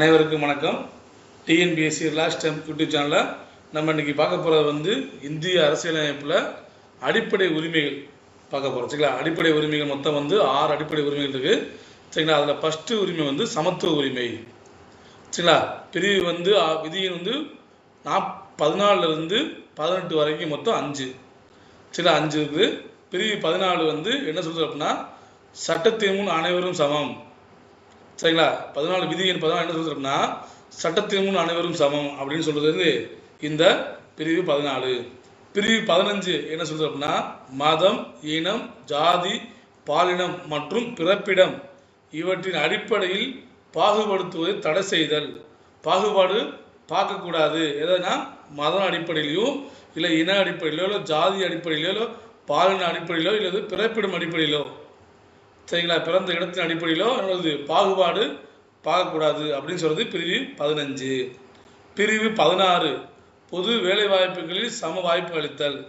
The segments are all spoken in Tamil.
அனைவருக்கும் வணக்கம். டிஎன்பிஎஸ்சி லாஸ்ட் டைம் யூடியூப் சேனலில் நம்ம இன்றைக்கி பார்க்க போகிறது வந்து இந்திய அரசியலமைப்பில் அடிப்படை உரிமைகள் பார்க்க போகிறோம் சரிங்களா? அடிப்படை உரிமைகள் மொத்தம் வந்து ஆறு அடிப்படை உரிமைகள் இருக்குது சரிங்களா? அதில் ஃபஸ்ட்டு உரிமை வந்து சமத்துவ உரிமை. சரிங்களா? பிரிவு வந்து ஆ, விதியின் வந்து நாப் பதினாலிருந்து பதினெட்டு வரைக்கும் மொத்தம் அஞ்சு. சரிங்களா? அஞ்சு இருக்குது. பிரிவு பதினாலு வந்து என்ன சொல்கிறது அப்படின்னா சட்டத்தின் முன் அனைவரும் சமம். சரிங்களா? பதினாலு விதி எண் பதினாலு என்ன சொல்றது சட்டத்தின் முன் அனைவரும் சமம் அப்படின்னு சொல்றது வந்து இந்த பிரிவு பதினாலு. பிரிவு பதினஞ்சு என்ன சொல்றது அப்படின்னா மதம் இனம் ஜாதி பாலினம் மற்றும் பிறப்பிடம் இவற்றின் அடிப்படையில் பாகுபடுத்துவதை தடை செய்தல். பாகுபாடு பார்க்கக்கூடாது. எதனா மதம் அடிப்படையிலையோ இல்லை இன அடிப்படையிலோ இல்லை ஜாதி அடிப்படையிலோ இல்லை பாலின அடிப்படையிலோ இல்லை பிறப்பிடம் அடிப்படையிலோ சரிங்களா? பிறந்த இடத்தின் அடிப்படையிலோ என்னது பாகுபாடு பார்க்கக்கூடாது அப்படின்னு சொல்கிறது பிரிவு பதினஞ்சு. பிரிவு பதினாறு. பொது வேலை வாய்ப்புகளில் சம வாய்ப்பு அளித்தல்.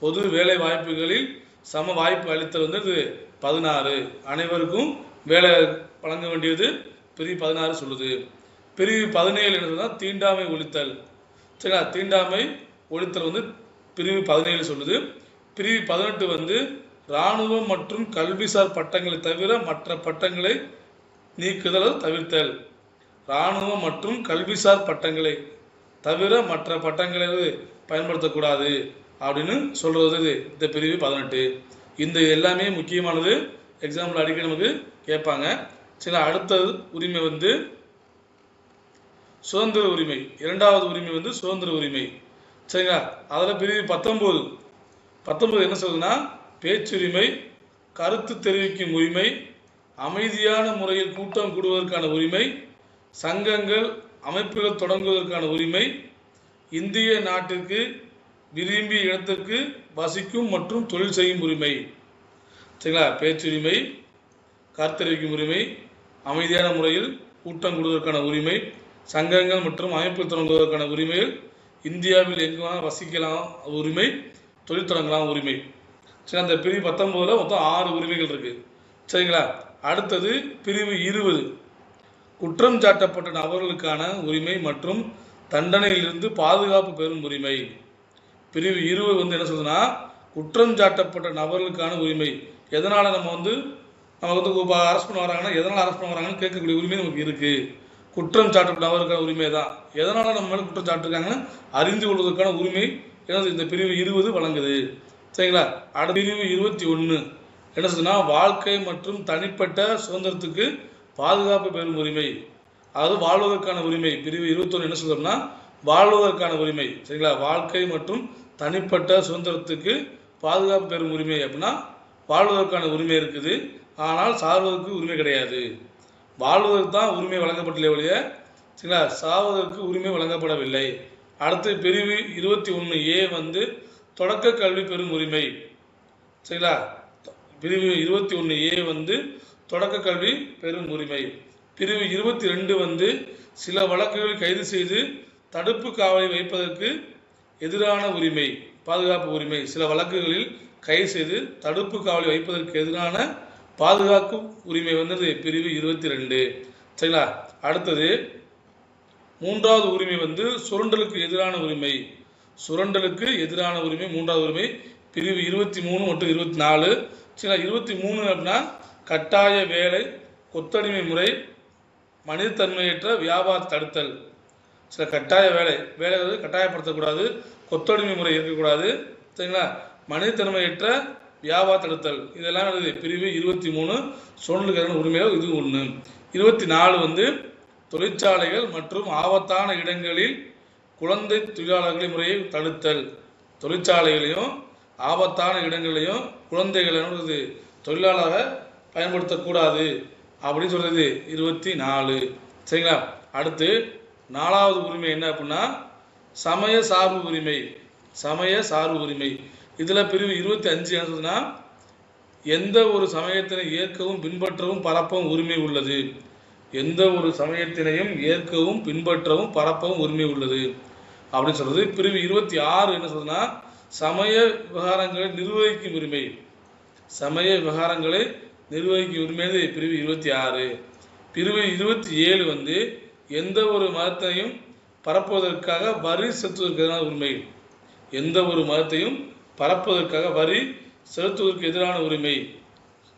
பொது வேலை வாய்ப்புகளில் சம வாய்ப்பு அளித்தல் வந்து இது பதினாறு. அனைவருக்கும் வேலை வழங்க வேண்டியது பிரிவு பதினாறு சொல்லுது. பிரிவு பதினேழு என்ன சொன்னா தீண்டாமை ஒழித்தல். சரிங்களா? தீண்டாமை ஒழித்தல் வந்து பிரிவு பதினேழு சொல்லுது. பிரிவு பதினெட்டு வந்து இராணுவம் மற்றும் கல்விசார் பட்டங்களை தவிர மற்ற பட்டங்களை நீக்குதல் தவிர்த்தல். இராணுவம் மற்றும் கல்விசார் பட்டங்களை தவிர மற்ற பட்டங்களை பயன்படுத்தக்கூடாது அப்படின்னு சொல்கிறது இது. இந்த பிரிவு பதினெட்டு. இந்த எல்லாமே முக்கியமானது எக்ஸாம்பிள் அடிக்கடி நமக்கு கேட்பாங்க. சில அடுத்த உரிமை வந்து சுதந்திர உரிமை. இரண்டாவது உரிமை வந்து சுதந்திர உரிமை. சரிங்களா? அதில் பிரிவு பத்தொம்போது பத்தொம்போது என்ன சொல்லுதுன்னா பேச்சுரிமை கருத்து தெரிவிக்கும் உரிமை அமைதியான முறையில் கூட்டம் கூடுவதற்கான உரிமை சங்கங்கள் அமைப்புகள் தொடங்குவதற்கான உரிமை இந்திய நாட்டிற்கு விரும்பிய இடத்திற்கு வசிக்கும் மற்றும் தொழில் செய்யும் உரிமை. சரிங்களா? பேச்சுரிமை கருத்தறிவிக்கும் உரிமை அமைதியான முறையில் கூட்டம் கூடுவதற்கான உரிமை சங்கங்கள் மற்றும் அமைப்பு தொடங்குவதற்கான உரிமைகள் இந்தியாவில் எங்கு வசிக்கலாம் உரிமை தொழில் தொடங்கலாம் உரிமை. சரி அந்த பிரிவு பத்தொம்போதில் மொத்தம் ஆறு உரிமைகள் இருக்குது சரிங்களா? அடுத்தது பிரிவு இருபது. குற்றம் சாட்டப்பட்ட நபர்களுக்கான உரிமை மற்றும் தண்டனையிலிருந்து பாதுகாப்பு பெறும் உரிமை. பிரிவு இருபது வந்து என்ன சொல்லுதுன்னா குற்றம் சாட்டப்பட்ட நபர்களுக்கான உரிமை. எதனால் நம்ம வந்து நம்ம வந்து அரெஸ்ட் பண்ண வராங்கன்னா எதனால் அரெஸ்ட் பண்ண வராங்கன்னு கேட்கக்கூடிய உரிமை நமக்கு இருக்குது குற்றம் சாட்டப்பட்ட நபருக்கான உரிமை தான். எதனால் நம்ம மேலே குற்றம் சாட்டிருக்காங்கன்னு அறிந்து கொள்வதற்கான உரிமை எனது இந்த பிரிவு இருபது வழங்குது. சரிங்களா? அடுத்த பிரிவு இருபத்தி ஒன்று என்ன சொல்லுதுன்னா வாழ்க்கை மற்றும் தனிப்பட்ட சுதந்திரத்துக்கு பாதுகாப்பு பெறும் உரிமை. அதாவது வாழ்வதற்கான உரிமை. பிரிவு இருபத்தொன்று என்ன சொல்கிறோம்னா வாழ்வதற்கான உரிமை. சரிங்களா? வாழ்க்கை மற்றும் தனிப்பட்ட சுதந்திரத்துக்கு பாதுகாப்பு பெறும் உரிமை அப்படின்னா வாழ்வதற்கான உரிமை இருக்குது. ஆனால் சார்வதற்கு உரிமை கிடையாது. வாழ்வதற்கு தான் உரிமை வழங்கப்பட்டலே ஒழிய சரிங்களா? சாவதற்கு உரிமை வழங்கப்படவில்லை. அடுத்து பிரிவு இருபத்தி ஒன்று ஏ வந்து தொடக்க கல்வி பெறும் உரிமை. சரிங்களா? பிரிவு இருபத்தி ஒன்று ஏ வந்து தொடக்க கல்வி பெறும் உரிமை. பிரிவு இருபத்தி ரெண்டு வந்து சில வழக்குகளில் கைது செய்து தடுப்பு காவலை வைப்பதற்கு எதிரான உரிமை பாதுகாப்பு உரிமை. சில வழக்குகளில் கைது செய்து தடுப்பு காவலை வைப்பதற்கு எதிரான பாதுகாப்பு உரிமை வந்தது. பிரிவு இருபத்தி ரெண்டு. சரிங்களா? அடுத்தது மூன்றாவது உரிமை வந்து சுரண்டலுக்கு எதிரான உரிமை. சுரண்டலுக்கு எதிரான உரிமை மூன்றாவது உரிமை பிரிவு இருபத்தி மூணு மற்றும் இருபத்தி நாலு. சில இருபத்தி மூணு அப்படின்னா கட்டாய வேலை கொத்தடிமை முறை மனிதத்தன்மையற்ற வியாபார தடுத்தல். சில கட்டாய வேலை வேலை கட்டாயப்படுத்தக்கூடாது கொத்தடிமை முறை இருக்கக்கூடாது. சரிங்களா? மனிதத்தன்மையற்ற வியாபார தடுத்தல். இதெல்லாம் எழுது பிரிவு இருபத்தி மூணு சுரண்டலுக்கான உரிமைகள் இது ஒன்று இருபத்தி நாலு வந்து தொழிற்சாலைகள் மற்றும் ஆபத்தான இடங்களில் குழந்தை தொழிலாளர்களை முறையை தடுத்தல். தொழிற்சாலைகளையும் ஆபத்தான இடங்களையும் குழந்தைகளது தொழிலாளராக பயன்படுத்தக்கூடாது அப்படின்னு சொல்றது. இருபத்தி நாலு சரிங்களா? அடுத்து நாலாவது உரிமை என்ன அப்படின்னா சமய சார்பு உரிமை. சமய சார்பு உரிமை. இதில் பிரிவு இருபத்தி அஞ்சு என்ன எந்த ஒரு சமயத்தினை ஏற்கவும் பின்பற்றவும் பரப்பவும் உரிமை உள்ளது. எந்த ஒரு சமயத்தினையும் ஏற்கவும் பின்பற்றவும் பரப்பவும் உரிமை உள்ளது. அப்படின்னு சொல்றது. பிரிவு இருபத்தி ஆறு என்ன சொல்றதுன்னா சமய விவகாரங்களை நிர்வகிக்கும் உரிமை. சமய விவகாரங்களை நிர்வகிக்கும் உரிமை பிரிவு இருபத்தி ஆறு. பிரிவு இருபத்தி ஏழு வந்து எந்த ஒரு மதத்தையும் பரப்புவதற்காக வரி செலுத்துவதற்கு எதிரான உரிமை. எந்த ஒரு மதத்தையும் பரப்புவதற்காக வரி செலுத்துவதற்கு எதிரான உரிமை.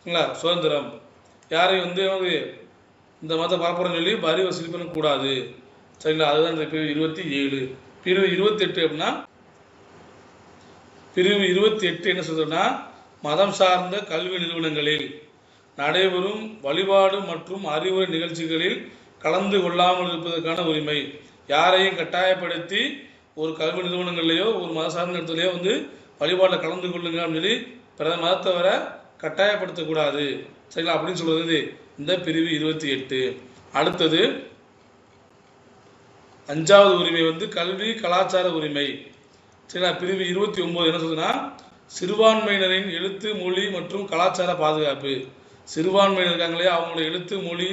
சரிங்களா சுதந்திரம். யாரையும் வந்து வந்து இந்த மதத்தை பரப்புறோம்னு சொல்லி வரி வசூல் பண்ணக்கூடாது. சரிங்களா? அதுதான் இந்த பிரிவு இருபத்தி ஏழு. பிரிவு இருபத்தி எட்டு அப்படின்னா பிரிவு இருபத்தி எட்டு என்ன சொல்றதுன்னா மதம் சார்ந்த கல்வி நிறுவனங்களில் நடைபெறும் வழிபாடு மற்றும் அறிவுரை நிகழ்ச்சிகளில் கலந்து கொள்ளாமல் இருப்பதற்கான உரிமை. யாரையும் கட்டாயப்படுத்தி ஒரு கல்வி நிறுவனங்கள்லையோ ஒரு மத சார்ந்த இடத்துலையோ வந்து வழிபாட்டில் கலந்து கொள்ளுங்க அப்படின்னு சொல்லி பிற மதத்தை வர கட்டாயப்படுத்தக்கூடாது. சரிங்களா? அப்படின்னு சொல்கிறது இந்த பிரிவு இருபத்தி எட்டு. அடுத்தது அஞ்சாவது உரிமை வந்து கல்வி கலாச்சார உரிமை. சரிங்களா? பிரிவு இருபத்தி ஒம்பது என்ன சொல்லுதுன்னா சிறுபான்மையினரின் எழுத்து மொழி மற்றும் கலாச்சார பாதுகாப்பு. சிறுபான்மையினர் இருக்காங்களே அவங்களுடைய எழுத்து மொழி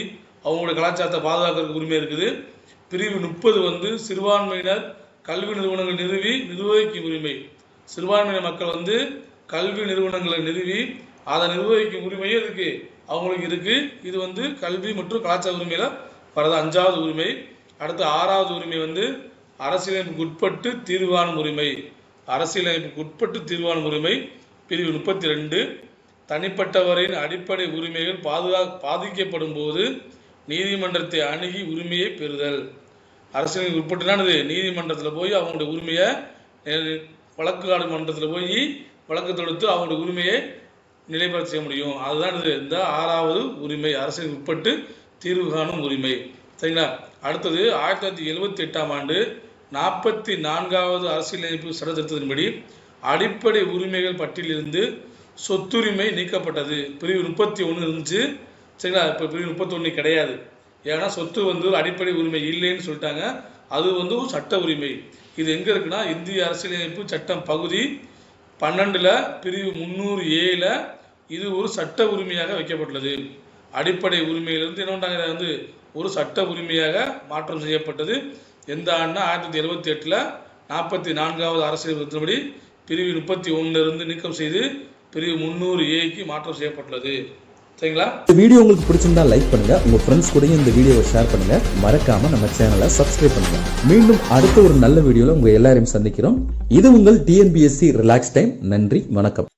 அவங்களுடைய கலாச்சாரத்தை பாதுகாக்கிறதுக்கு உரிமை இருக்குது. பிரிவு முப்பது வந்து சிறுபான்மையினர் கல்வி நிறுவனங்கள் நிறுவி நிர்வகிக்கும் உரிமை. சிறுபான்மையின மக்கள் வந்து கல்வி நிறுவனங்களை நிறுவி அதை நிர்வகிக்கும் உரிமையே இருக்குது அவங்களுக்கு இருக்குது இது வந்து கல்வி மற்றும் கலாச்சார உரிமையில் வரது அஞ்சாவது உரிமை. அடுத்து ஆறாவது உரிமை வந்து அரசியலமைப்புக்கு உட்பட்டு தீர்வான உரிமை. அரசியலமைப்புக்கு உட்பட்டு தீர்வான உரிமை பிரிவு முப்பத்தி ரெண்டு தனிப்பட்டவரின் அடிப்படை உரிமைகள் பாதுகா பாதிக்கப்படும் போது நீதிமன்றத்தை அணுகி உரிமையை பெறுதல். அரசியலுக்கு உட்பட்டுனானது நீதிமன்றத்தில் போய் அவங்களுடைய உரிமையை அஹ், வழக்கு மன்றத்தில் போய் வழக்கு தொடுத்து அவங்களுடைய உரிமையை நிலைபெற செய்ய முடியும். அதுதான் இது. இந்த ஆறாவது உரிமை அரசியலுக்கு உட்பட்டு தீர்வு காணும் உரிமை. சரிங்களா? அடுத்தது ஆயிரத்தி தொள்ளாயிரத்தி எழுபத்தி எட்டாம் ஆண்டு நாற்பத்தி நான்காவது அரசியலமைப்பு சட்டத்திட்டத்தின்படி அடிப்படை உரிமைகள் பட்டியலிருந்து சொத்துரிமை நீக்கப்பட்டது. பிரிவு முப்பத்தி ஒன்று இருந்துச்சு. சரிங்களா? இப்போ பிரிவு முப்பத்தொன்று கிடையாது. ஏன்னா சொத்து வந்து ஒரு அடிப்படை உரிமை இல்லைன்னு சொல்லிட்டாங்க. அது வந்து ஒரு சட்ட உரிமை. இது எங்கே இருக்குன்னா இந்திய அரசியலமைப்பு சட்டம் பகுதி பன்னெண்டில் பிரிவு முந்நூறு ஏழில் இது ஒரு சட்ட உரிமையாக வைக்கப்பட்டுள்ளது. அடிப்படை உரிமையிலிருந்து என்ன பண்ணுறாங்க வந்து ஒரு சட்ட உரிமையாக மாற்றம் செய்யப்பட்டது. எந்த ஆண்டுனா ஆயிரத்தி தொள்ளாயிரத்தி எழுபத்தி எட்டில் நாற்பத்தி நான்காவது அரசியல் பிரிவு முப்பத்தி இருந்து நீக்கம் செய்து பிரிவு முந்நூறு ஏக்கு மாற்றம் செய்யப்பட்டுள்ளது. சரிங்களா? இந்த வீடியோ உங்களுக்கு பிடிச்சிருந்தா லைக் பண்ணுங்க. உங்க ஃப்ரெண்ட்ஸ் கூடயும் இந்த வீடியோவை ஷேர் பண்ணுங்க. மறக்காம நம்ம சேனலை சப்ஸ்கிரைப் பண்ணுங்க. மீண்டும் அடுத்த ஒரு நல்ல வீடியோல உங்க எல்லாரையும் சந்திக்கிறோம். இது உங்கள் டிஎன்பிஎஸ்சி ரிலாக்ஸ் டைம் நன்றி வணக்கம்.